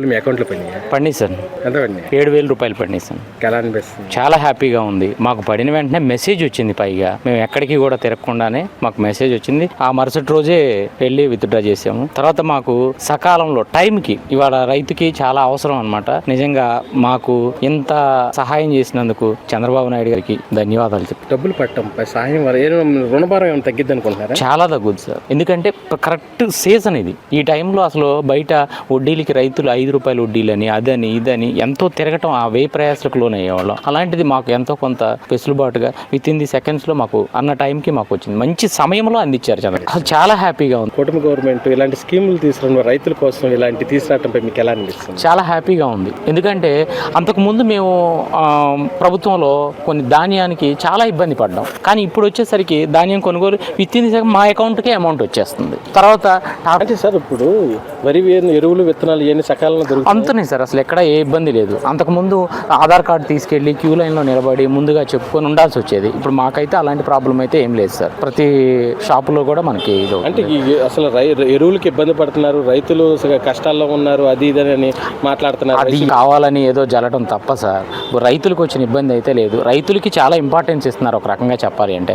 మీ అకౌంట్లో పడినాయా? పడినాయి సార్. ఎంత పడినాయి? ఏడు వేల రూపాయలు పడినాయి సార్. ఎలా అనిపిస్తుంది? చాలా హ్యాపీగా ఉంది. మాకు పడిన వెంటనే మెసేజ్ వచ్చింది పైగా. మేము ఎక్కడికి కూడా తిరగకుండానే మాకు మెసేజ్ వచ్చింది. ఆ మరుసటి రోజే వెళ్ళి విత్డ్రా చేసాము తర్వాత మాకు సకాలంలో టైంకి ఇవాళ రైతుకి చాలా అవసరం అన్నమాట. నిజంగా మాకు ఇంత సహాయం చేసినందుకు చంద్రబాబు నాయుడు గారికి ధన్యవాదాలు చెప్తాను డబ్బులు పట్టం పై సాయం వల్ల ఏం రుణభారం ఏమైనా తగ్గిద్ది అనుకుంటున్నారా? చాలా తగ్గుద్ది సార్. ఎందుకంటే కరెక్ట్ సీజన్ ఇది. ఈ టైంలో అసలు బయట వడ్డీలకి రైతులు ఐదు రూపాయల వడ్డీలని అదని ఇదని ఎంతో తిరగటం ఆ వే ప్రయాసలకు లోన్ అయ్యేవాళ్ళం అలాంటిది మాకు ఎంతో కొంత వెసులుబాటుగా విత్ ఇన్ ది సెకండ్స్లో మాకు అన్న టైంకి మాకు వచ్చింది. మంచి సమయంలో అందించారు చంద్ర అసలు చాలా హ్యాపీగా ఉంది. కూటమి గవర్నమెంట్ ఇలాంటి స్కీములు తీసుకున్న రైతుల కోసం ఇలాంటి తీసుకురావడంపై మీకు ఎలా అనిపిస్తుంది? చాలా హ్యాపీగా ఉంది. ఎందుకంటే అంతకుముందు మేము ప్రభుత్వంలో కొన్ని ధాన్యానికి చాలా ఇబ్బంది పడ్డాం. కానీ ఇప్పుడు వచ్చేసరికి ధాన్యం కొనుగోలు విత్ ఇన్ మా అకౌంట్కే అమౌంట్ వచ్చేస్తుంది. తర్వాత అంటే సార్ ఇప్పుడు వరి వేరు ఎరువులు విత్తనాలు ఇవన్నీ సకాలంలో అంతనే సార్ అసలు ఎక్కడ ఏ ఇబ్బంది లేదు. అంతకుముందు ఆధార్ కార్డు తీసుకెళ్ళి క్యూ లైన్లో నిలబడి ముందుగా చెప్పుకొని ఉండాల్సి వచ్చేది. ఇప్పుడు మాకైతే అలాంటి ప్రాబ్లం అయితే ఏం లేదు సార్. ప్రతి షాపులో కూడా మనకి ఇది అంటే అసలు ఎరువులకి ఇబ్బంది పడుతున్నారు రైతులు కష్టాల్లో ఉన్నారు అది ఇది అని మాట్లాడుతున్నారు అది కావాలని ఏదో జల్లడం తప్ప సార్. రైతులకు వచ్చిన ఇబ్బంది అయితే లేదు. రైతులకి చాలా ఇంపార్టెన్స్ ఇస్తున్నారు ఒక రకంగా చెప్పాలి అంటే.